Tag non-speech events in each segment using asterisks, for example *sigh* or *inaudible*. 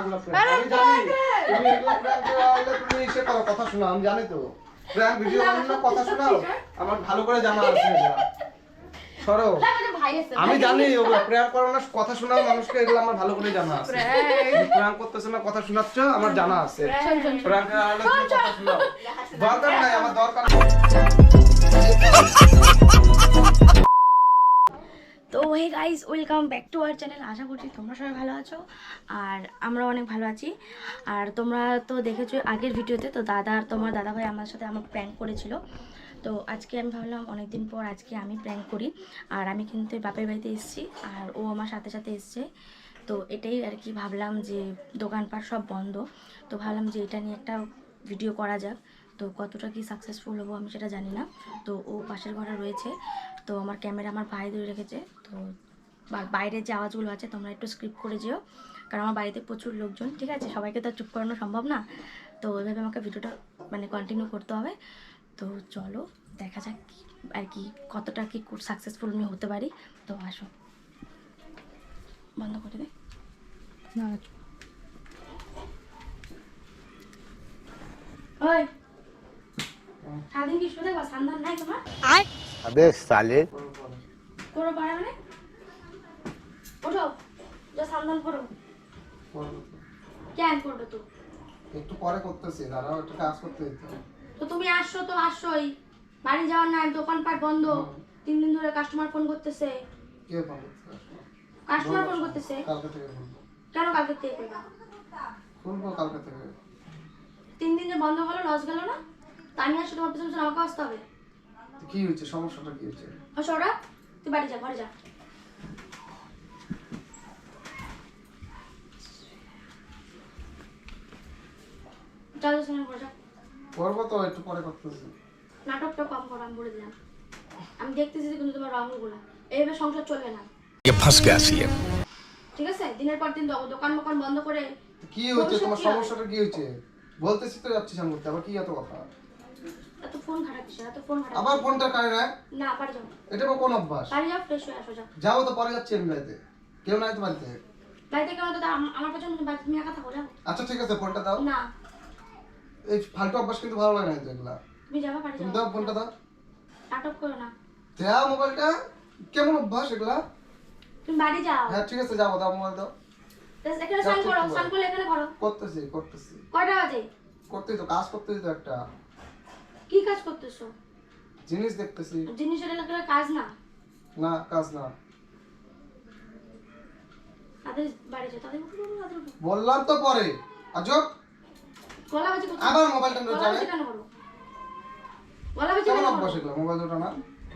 আমি জানি তুমি এগুলো prank করে তুমি এসে করো, কথা শোনাও, আমি জানি তো। প্র্যাঙ্ক ভিডিও বানানো কথা শোনাও? আমার ভালো করে জানা আছে এটা। সরো। আমি জানি ওগুলো প্র্যাঙ্ক করানোর কথা শোনাও মানুষকে এগুলো আমার ভালো করে জানা আছে। প্র্যাঙ্ক করতেছ না কথা শোনাচ্ছ আমার জানা আছে। প্র্যাঙ্ক কথা শোনাও। দরকার নাই আমার দরকার তো hey guys welcome back to our channel আশা করছি তোমরা সবাই ভালো আছো, আর আমরা অনেক ভালো আছি। আর তোমরা তো দেখেছ আগের ভিডিওতে, তো দাদা আর তোমার দাদা ভাই আমার সাথে আমার প্র্যাঙ্ক করেছিল। তো আজকে আমি ভাবলাম, অনেকদিন পর আজকে আমি প্র্যাঙ্ক করি, আর আমি কিন্তু বাপের বাড়িতে এসেছি, আর ও আমার সাথে সাথে এসছে। তো এটাই আর কি ভাবলাম যে, দোকানপাট সব বন্ধ। তো ভাবলাম যে এটা নিয়ে একটা ভিডিও করা যাক। তো কতটা কি সাকসেসফুল হব আমি সেটা জানি না। তো ও পাশের ঘরে রয়েছে। তো আমার ক্যামেরা আমার ভাই ধরে রেখেছে। তো বাইরের যে আওয়াজগুলো আছে, তোমরা একটু স্ক্রিপ্ট করে যেও। কারণ আমার বাড়িতে প্রচুর লোকজন। ঠিক আছে? সবাইকে তো চুপ করানো সম্ভব না। তো ওইভাবে আমাকে ভিডিওটা মানে কন্টিনিউ করতে হবে। তো চলো, দেখা যাক কি- আর কি, কতটা কি সাকসেসফুল আমি হতে পারি। তো আসো। বন্ধ করে দে। ওই! মানে? বাড়ি যাওয়ার নাই দোকান পাট বন্ধ তিন দিন ধরে কাস্টমার ফোন করতেছে। কাস্টমার ফোন করতেছে? কেন কালকে কালকে থেকে। তিন দিন যে বন্ধ হলো লস গেল না? তা আমি আসছো তোমার পিছনে পিছনে আমাকে আসতে হবে তো কি হয়েছে সমস্যাটা কি হয়েছে আসো ওরা তুই বাড়ি যা ঘরে যা চল শোনা ঘরে যা করবো তো একটু পরে করতেছি নাটকটা কম করো আমি বলে দিলাম আমি দেখতেছি যে কিন্তু তোমার রঙগুলো এইভাবে সংসার চলবে না ये फंस गया सीएम ঠিক আছে দিনের পর দিন দো- দোকান মোকান বন্ধ করে তো কি হয়েছে ভবিষ্যৎ তোমার কি হবে? সমস্যাটা কি হয়েছে বলতেছি তো যাচ্ছি সামনে করতে আবার কি এত কথা এত ফোন খারাপ কিসের এত ফোন খারাপ আবার ফোনটা কানে না যাও। এটা কোন অভ্যাস? বাড়ি যাও ফ্রেশ হয়ে আসো যাও। তো পরে যাচ্ছি আমি বাড়িতে। কেউ নাই তো বাড়িতে? তো আমার পেছনে বাড়িতে তুমি একা থাকো যাও। আচ্ছা ঠিক আছে ফোনটা দাও। না। এই ফালতু অভ্যাস কিন্তু ভালো লাগে না এগুলা। তুমি যাবা যাও। দাও ফোনটা দাও। নাটক করো না। দেয়া মোবাইলটা? কেমন অভ্যাস এগুলা? তুমি বাড়ি যাও। হ্যাঁ ঠিক আছে যাব দাও মোবাইল দাও। এখানে স্নান করো করলে এখানে করো করতেছি করতেছি। কয়টা বাজে? করতেই তো কাজ করতেছি তো একটা। কি কাজ করতেছো? জিনিস দেখতেছি। জিনিসের এলাকার কাজ না? না কাজ না। তাদের বাড়ি যাও তাদের বললাম তো পরে। আজব গলা বাজি আবার মোবাইলটা নিয়ে গলা যাবে কেন করো? গলা বাজি কেন করো? এগুলো মোবাইল দুটো না।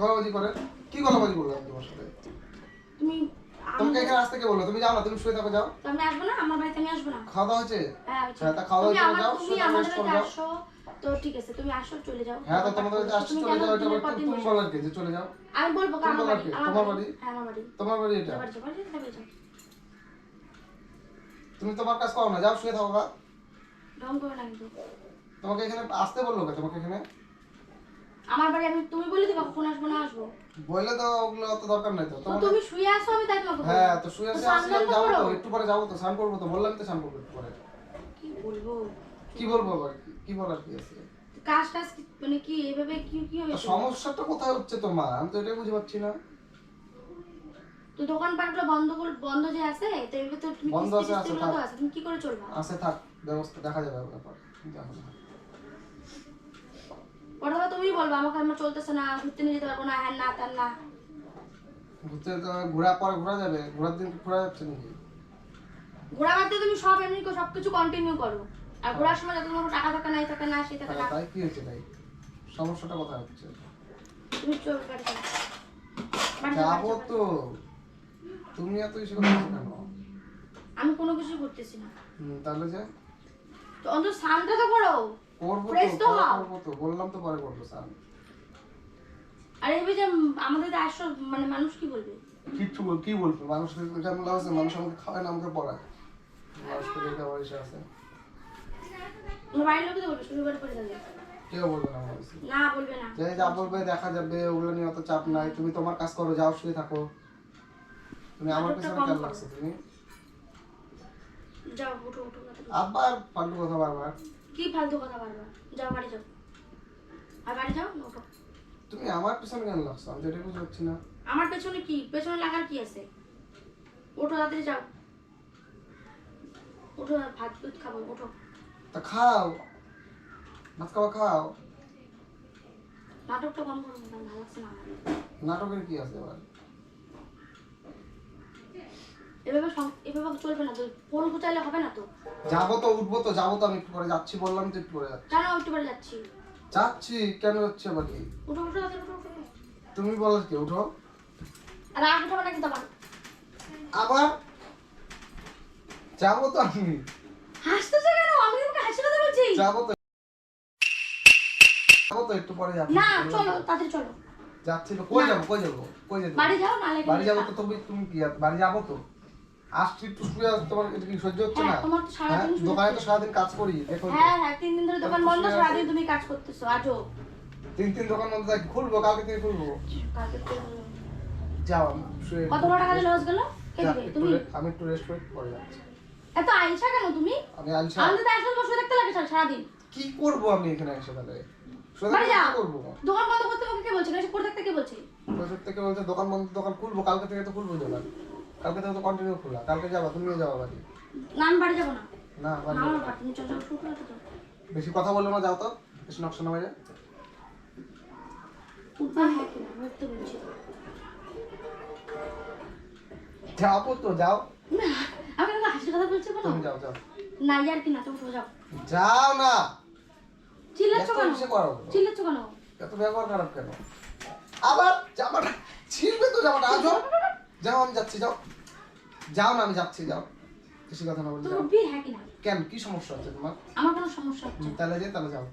গলাবাজি করে। কি গলাবাজি করলাম তোমার সাথে? তুমি তোমাকে এখানে আসতে কে বলল? তুমি যাও না তুমি শুয়ে থাকো যাও। আমি আসব না? আমার বাড়িতে আমি আসব না? খাওয়া দাওয়া হয়েছে? হ্যাঁ। হ্যাঁ, তা খাওয়া দাওয়া যাও, তুমি আমাদের আসো। তো ঠিক আছে তুমি আসো চলে যাও। হ্যাঁ তো তোমাদের চলে যাও এটা তুমি বলার কি যে চলে যাও। আমি বলব আমার বাড়ি? তোমার বাড়ি? হ্যাঁ আমার বাড়ি। তোমার বাড়ি এটা? তুমি তোমার কাজ করো না যাও শুয়ে থাকো করো না কিন্তু তোমাকে এখানে আসতে বলল কে তোমাকে এখানে? আমার বাড়ি আমি তুমি বলে দিবা কখন আসব না আসব? বললে তো ওগুলো অত দরকার নাই তো। তো তুমি শুয়ে আসো আমি তাই তোমাকে হ্যাঁ তো শুয়ে আসে তো যাব তো একটু পরে যাব তো স্নান করব তো বললাম তো স্নান করব একটু পরে। কি বলব? কি বলব আবার? কি- বলার কি আছে? কাজ টাজ মানে কি এভাবে কি কি হয়েছে? সমস্যাটা কোথায় হচ্ছে তোমার? আমি তো এটাই বুঝতে পারছি না। তো গুলো বন্ধ করে বন্ধ যে আছে তো তো তুমি বন্ধ আছে, আছে, থাক। আছে তুমি কি করে চলবা? আসে থাক ব্যবস্থা দেখা যাবে ব্যাপার। দেখো পরে তুমি বলবা আমাকে আমার চলতেছে না ঘুরতে নিয়ে যেতে পারব না হ্যাঁ না তার না। ঘুরতে তো ঘোরা পরে ঘোরা যাবে ঘোরার দিন ঘোরা যাচ্ছে নাকি? ঘোরা বাদ দিয়ে তুমি সব এমনি সবকিছু কন্টিনিউ করো। আর ঘোরার সময় যাতে তোমার টাকা থাকে নাই থাকে না সে থাকে না তাই কি হয়েছে তাই? সমস্যাটা কোথায় হচ্ছে? তুমি চল বাড়ি যাব তো। তুমি এত করছ কেন? আমি কোনো কিছু করতেছি না। হুম, তাহলে যে। তো অন্তত তো করো। করব তো। করব তো বললাম তো পরে করব স্যার আর এই যে আমাদের তো মানে মানুষ কি বলবে? কিচ্ছু বল কি বলব? মানুষকে কেমন লাগছে মানুষ আমাকে খাওয়ায় না আমাকে পড়ায়। ইসে আছে। বাড়ির লোকে বলবে শুরু পড়ে যাবে। কেউ বলবে না আমার না বলবে না। যে যা বলবে দেখা যাবে ওগুলো নিয়ে অত চাপ নাই। তুমি তোমার কাজ করো যাও শুয়ে থাকো। তুমি আমার পিছনে কেন লাগছো তুমি? যাও উঠো উঠো আবার ফালতু কথা বারবার। কি ফালতু কথা বারবার? যাও বাড়ি যাও। আর বাড়ি যাও? উঠো। তুমি আমার পিছনে কেন লাগছো? আমি এটা বুঝতে পারছি না। আমার পেছনে কি? পেছনে লাগার কি আছে? ওঠো তাড়াতাড়ি যাও। ওঠো ভাত খাব ওঠো তা খাও ভাত খাওয়া খাও নাটকটা কম করো না, ভালো লাগছে না? আমার। নাটকের কি আছে আবার এভাবে সং- এভাবে চলবে না। তো ফোন গুছাইলে হবে না তো? যাব তো উঠবো তো যাব তো আমি একটু পরে। যাচ্ছি বললাম তো একটু পরে যাচ্ছি। কেন একটু বাড়ি যাচ্ছি? যাচ্ছি কেন যাচ্ছি আবার কি? উঠো উঠো তাড়াতাড়ি উঠো উঠো। তুমি বলো কি উঠো। আর আগে উঠো না কিন্তু আবার। আবার? যাব তো আমি হাসতেছো কেন আমি তোমাকে হাসি কথা বলছি যাব তো। যাব তো একটু পরে যাব। না চলো তাড়াতাড়ি চলো। যাচ্ছি তো। কই যাব কই যাব কই যাব? বাড়ি যাও নালে বাড়ি যাব তো তুমি তুমি কি বাড়ি যাব তো? আসছি একটু শুয়ে তোমার এটা কি সহ্য হচ্ছে না? হ্যাঁ তোমার হ্যাঁ দোকানে তো সারাদিন কাজ করি দেখো হ্যাঁ হ্যাঁ তিন দিন ধরে দোকান বন্ধ সারাদিন তুমি কাজ করতেছো আজও তিন তিন দোকান বন্ধ থাকে খুলবো কালকে থেকে খুলবো। কালকে যাও শুয়ে কত বড় টাকা লস গেল? আমি একটু রেস্ট করে পরে যাচ্ছি। এত আইসা কেন তুমি? আমি আলসা আমাদের তো একসাথে বসে থাকতে লাগে সারা- সারাদিন। কি করব আমি এখানে এসে তাহলে? বাড়ি কি যাও। করব? দোকান বন্ধ করতে তোমাকে কে বলছে? এসে পড়ে থাকতে কে বলছে? প্রজেক্ট থেকে বলছে? দোকান বন্ধ দোকান খুলবো কালকে থেকে তো খুলবো দোকান। কালকে থেকে তো কন্টিনিউ খোলা। কালকে যাবা তুমিও যাবা বাড়ি। না আমি বাড়ি যাব না। না বাড়ি। তুমি চলো চলো তো। বেশি কথা বলল না যাও তো। বেশি নকশা নামে যায় উঠবে হ্যাঁ কিনা আমি বলছি। যাব তো যাও। না, আমি তোমাকে হাসির কথা বলছি কোনো তুমি যাও যাও। না ইয়ার কি না তুমি যাও। যাও না। চিল্লাচ্ছ কেন? চিল্লাচ্ছ কেন? এত ব্যবহার খারাপ কেন? আবার জামাটা ছিড়বে তো জামাটা। আজও। যাও আমি যাচ্ছি যাও। যাও না আমি যাচ্ছি যাও। বেশি কথা না বলে তুমি যাও। হ্যাঁ কিনা? কি সমস্যা হচ্ছে তোমার? আমার কোনো সমস্যা হচ্ছে তাহলে যে তাহলে যাও।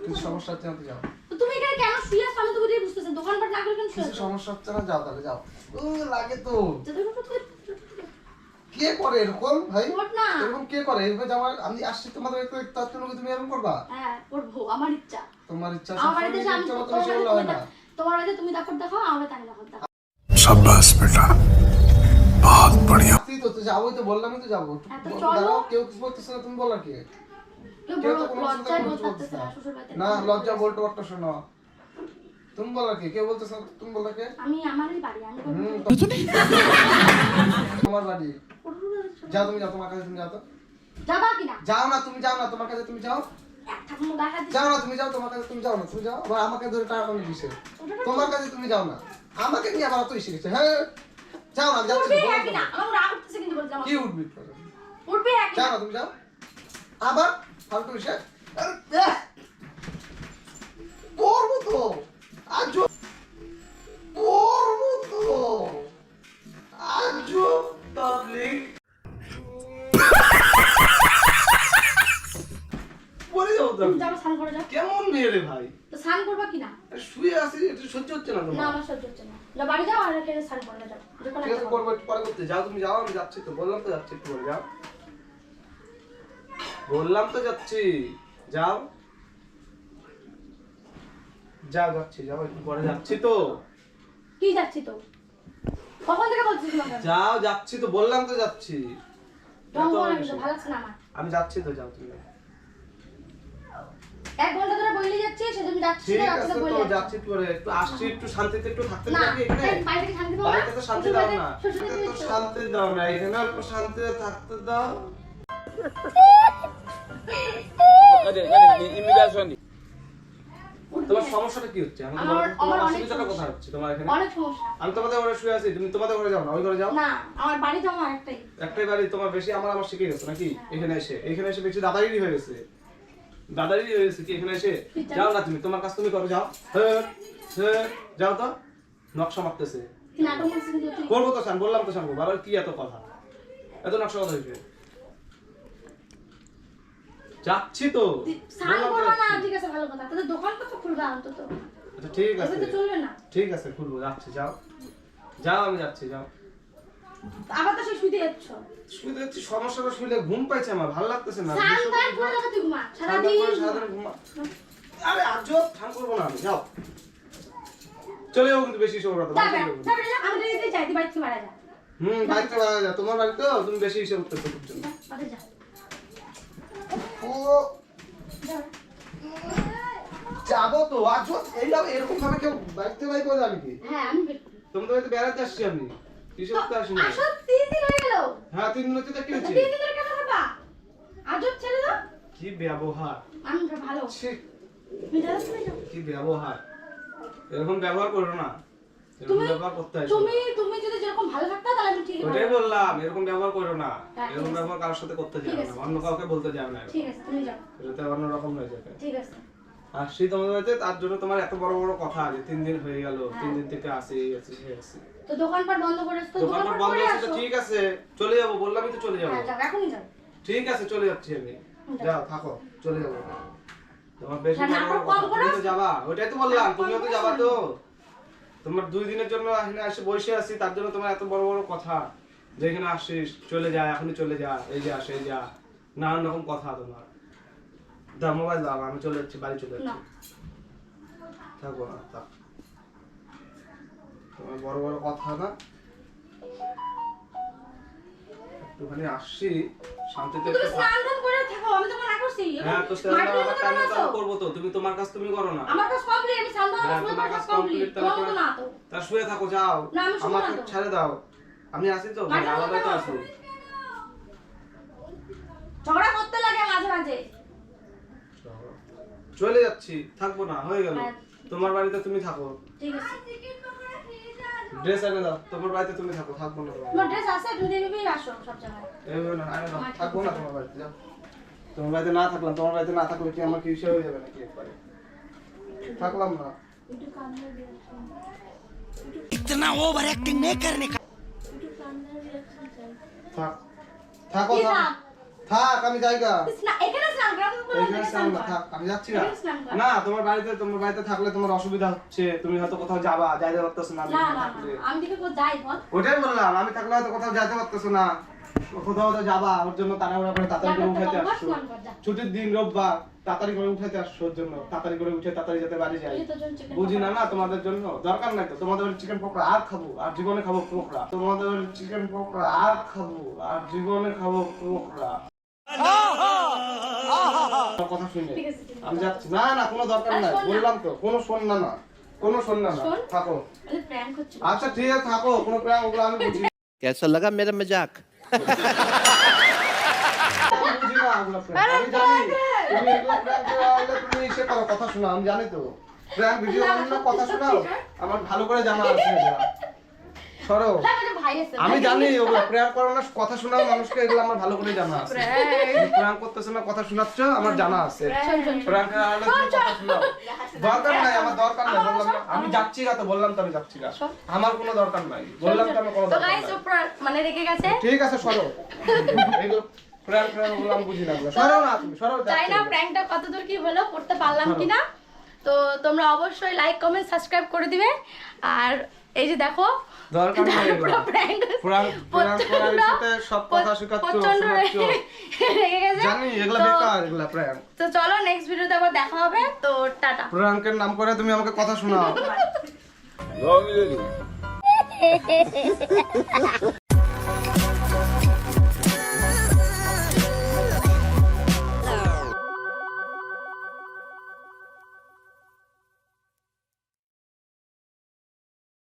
কিছু সমস্যা হচ্ছে না তো যাও। তুমি এখানে কেন শুয়ে আমি তো বুঝতেছি দোকানপাট না করে কেন সমস্যা হচ্ছে না যাও তাহলে যাও। লাগে তো। যদি উঠো তো কে করে এরকম ভাই? এরকম কে করে? এরকম আমার আমি আসছি তোমাদের তুমি এরকম করবা? হ্যাঁ করব। আমার ইচ্ছা। তোমার ইচ্ছা আমার ইচ্ছা তোমার তুমি দেখো দেখো দেখো দেখো শাবাশ বেটা। বহুত বড়িয়া। তুই তো যাব হ্যাঁ, তো বললাম তো যাব। চলো। কেউ কিছু বলতেছ না তুমি বলা কি। না লজ্জা বলতে পারতো শোনো তুমি বলো কি বলতেছে তুমি বলো কে আমি আমারই বাড়ি আমি তোমার বাড়ি। যাও তুমি যাও তোমার কাছে তুমি যাও তো। যাবা যাও না তুমি যাও না তোমার কাছে তুমি যাও। না তুমি যাও তোমার কাছে তুমি যাও না তুমি যাও। আবার আমাকে ধরে টাকা দিছে তোমার কাছে তুমি যাও না। আমাকে নিয়ে আবার তুই শিখেছে হ্যাঁ? যাও না তো, তো। কি উঠবি উঠবি হ্যাঁ যাও না। তুমি যাও। আবার ফালতু এসে আরে, তো। পাবলিক। স্নান করে যাও কেমন মেয়ে রে ভাই? তো স্নান করবা কিনা? আরে শুয়ে আছি এটা সহ্য হচ্ছে না না আমার সহ্য হচ্ছে না। যাও বাড়ি যাও আর এখানে স্নান করে যাও। ঠিক আছে করব একটু পরে করতে যাও তুমি যাও আমি যাচ্ছি তো। বললাম তো যাচ্ছি একটু পরে যাও। বললাম তো যাচ্ছি। যাও। যাও যাচ্ছি যাও একটু পরে যাচ্ছি তো কি যাচ্ছি তো কখন থেকে বলছিস তোমাকে যাও যাচ্ছি তো বললাম তো যাচ্ছি এত করে কিন্তু ভালো লাগছে না আমার আমি যাচ্ছি তো যাও তুমি এক ঘণ্টা ধরে বইলে যাচ্ছি সে তুমি যাচ্ছি ঠিক না আছে যাচ্ছি না তো যাচ্ছি যাচ্ছি পরে একটু আসছি একটু শান্তিতে একটু থাকতে না পারবি এখানে এই বাইরে থেকে শান্তি পাবো না বাড়িতে তো শান্তি শ্বশুর দাও বাড়িতে- না শ্বশুর বাড়িতে তো বাড়িতে- শান্তি দাও না এখানে অল্প শান্তিতে থাকতে দাও তোমার সমস্যাটা কি হচ্ছে? তোমার অসুবিধাটা কোথায় হচ্ছে তোমার এখানে। অনেক সমস্যা। আমি তোমাদের ঘরে শুয়ে আছি তুমি তোমাদের ঘরে যাও না ওই ঘরে যাও। না আমার বাড়ি তো আমার একটাই। একটাই বাড়ি তোমার বেশি আমার আমার শিখে গেছে নাকি? এখানে এসে এখানে এসে বেশি দাদাগিরি হয়ে গেছে। দাদাগিরি হয়ে গেছে কি? এখানে এসে যাও না তুমি তোমার কাজ তুমি করো যাও। হ্যাঁ হ্যাঁ যাও তো। নকশা মারতেছে। করব তো শান বললাম তো শান বাবার কি এত কথা? এত নকশা কথা হয়েছে যাচ্ছি তো। স্নান বললাম না ঠিক আছে ভালো কথা। তোদের দোকান তো খুলবে অন্তত? আচ্ছা ঠিক আছে। তো চলবে না। ঠিক আছে খুলবো যাচ্ছি যাও। যাও আমি যাচ্ছি যাও। আবার তো সেই শুইতে যাচ্ছ। শুয়ে যাচ্ছি সমস্যাটা শুলে ঘুম পাইছে আমার ভালো লাগতেছে না। স্নান টান ঘুম- করে যাবে তুই ঘুমা? স্নান সারাদিন করে সারাদিন ঘুমা? আরে আজও ঠান করব না আমি যাও। চলে যাব কিন্তু বেশি সময় না আমি তো দিতে চাই তুই বাড়ি থেকে মারা যা। হুম বাড়িতে বাড়া যা তোমার বাড়িতে তুমি বেশি হিসেব করতে করছ যাব তো। এইভাবে এরকম ভাবে কেউ থেকে বাইক করে যাবে কি? হ্যাঁ। তুমি তো বাড়িতে বেড়াতে আসছি আমি। আসিনি। হয়ে হ্যাঁ তিন দিন হচ্ছে তা কি হচ্ছে আজব ছেলে তো। ব্যবহার? ভালো। কি ব্যবহার? এরকম ব্যবহার করো না। তুমি তুমি তুমি যদি যেরকম ভালো থাকতা তাহলে আমি ঠিকই ওটাই বললাম এরকম ব্যবহার করো না। হ্যাঁ, ঠিক এরকম। ব্যবহার কারোর সাথে করতে যাবে না অন্য কাউকে বলতে যাবে না ঠিক আছে তুমি যাও। এটাতে অন্য রকম হয়ে যাবে। ঠিক আছে। আসছি তোমাদের বাড়িতে তার জন্য তোমার এত বড় বড় কথা আছে তিন দিন হয়ে গেল হ্যাঁ। তিন দিন থেকে আসি আসি আসি তো দোকানপাট বন্ধ করে তো দোকানপাট বন্ধ আছে ঠিক আছে চলে যাব বললামই তো চলে যাব। হ্যাঁ যাও এখনই যাও। ঠিক আছে চলে যাচ্ছি আমি। যাও। থাকো চলে যাব। তোমার বেশি যাবা ওইটাই তো বললাম তুমিও তো যাবা তো। তোমার দুই দিনের জন্য এখানে এসে বসে আছি, তার জন্য তোমার এত বড় বড় কথা। যে এখানে আসিস, চলে যা, এখনই চলে যা, এই যা, সেই যা। নানান রকম কথা তোমার। দাম মোবাইল দাও, আমি চলে যাচ্ছি, বাড়ি চলে যাচ্ছি। থাকব না থাক তোমার বড় বড় কথা না? একটুখানি আসছি শান্তিতে তুমি স্নান ধান করে থাকো আমি তো মানা করছি। হ্যাঁ তো তো আছো? আমি করব তো তুমি তোমার কাজ তুমি করো না। আমার কাজ কমপ্লিট আমি স্নান ধান হ্যাঁ, শুয়ে তোমার কাজ কমপ্লিট তো না তো। তা শুয়ে থাকো যাও। আমি আমাকে ছেড়ে দাও। আমি আসি তো মাঝে আলাদাই তো আসি আসো? ঝগড়া করতে লাগে মাঝে মাঝে। চলে যাচ্ছি থাকব না হয়ে গেল। হ্যাঁ। তোমার বাড়িতে তুমি থাকো। ঠিক আছে। ড্রেস এনে দাও তোমার বাড়িতে তুমি থাকো থাকবো না তোমার তোমার ড্রেস আছে তুমি দেবে আসো সব জায়গায় এইভাবে না আরে না, থাকবো না তোমার বাড়িতে যাও তোমার বাড়িতে না থাকলাম তোমার বাড়িতে না থাকলে কি আমার কি হিসেবে হয়ে যাবে নাকি একবারে থাকলাম না একটু কান্না দিয়ে আসো। इतना ओवर एक्टिंग नहीं करने का একটু কান্নার reaction চাই। থাক থাকো কি থাক থাক? আমি এখানে স্নান করো। থাক যাচ্ছি না। না তোমার বাড়িতে তোমার বাড়িতে থাকলে তোমার অসুবিধা হচ্ছে তুমি হয়তো কোথাও যাবা যাইতে পারতেছো না না, না, আমি দিকে কোথাও যাই ওটাই বললাম আমি থাকলে হয়তো কোথাও যাইতে পারতেছো না। কোথাও হয়তো যাবা ওর জন্য তাড়াহুড়া করে তাড়াতাড়ি করে না, আসছো। ছুটির দিন রোববার তাড়াতাড়ি করে উঠাইতে আসছো ওর জন্য তাড়াতাড়ি করে উঠে তাড়াতাড়ি যেতে বাড়ি যাই। বুঝি না না তোমাদের জন্য দরকার নাই তো তোমাদের চিকেন পকোড়া আর খাব আর জীবনে খাব পকোড়া। তোমাদের চিকেন পকোড়া আর খাব আর জীবনে খাব পকোড়া। কথা শুনে আমি যাচ্ছি না না কোনো দরকার নাই। বললাম তো, কোনো শোন না। না। কোনো শোন না। থাকো। আচ্ছা ঠিক আছে, থাকো। কোনো প্র্যাঙ্ক ওগুলো আমি বুঝি। কেসা লাগা মেরা মজাক কথা শোনা আমি জানি তো। প্র্যাঙ্ক ভিডিও কথা শোনাও। আমার ভালো করে জানা আছে সরো। না, আমাদের আমি জানি করানোর কথা শোনাও মানুষকে এগুলো আমার ভালো করে জানা আছে। করতেছ না কথা শোনাচ্ছ আমার জানা আছে। দরকার নাই আমার দরকার নাই বললাম আমি যাচ্ছি না তো বললাম তো আমি যাচ্ছি না আমার কোনো দরকার নাই বললাম তো আমার কোনো দরকার নাই। মানে রেখে গেছে? ঠিক আছে সরো। এগুলো ওগুলো বুঝি না সরো না তুমি সরো যাচ্ছি না। প্র্যাঙ্কটা কতদূর কি হলো করতে পারলাম কিনা? তো তোমরা অবশ্যই লাইক কমেন্ট সাবস্ক্রাইব করে দিবে। আর এই যে দেখো দরকার নাই এগুলো। সব কথা গেছে। জানি এগুলো তো- বেকার এগুলো প্র্যাঙ্ক তো চলো নেক্সট ভিডিওতে আবার দেখা হবে। তো টাটা। প্র্যাঙ্কের নাম করে তুমি আমাকে কথা শোনাও। *laughs*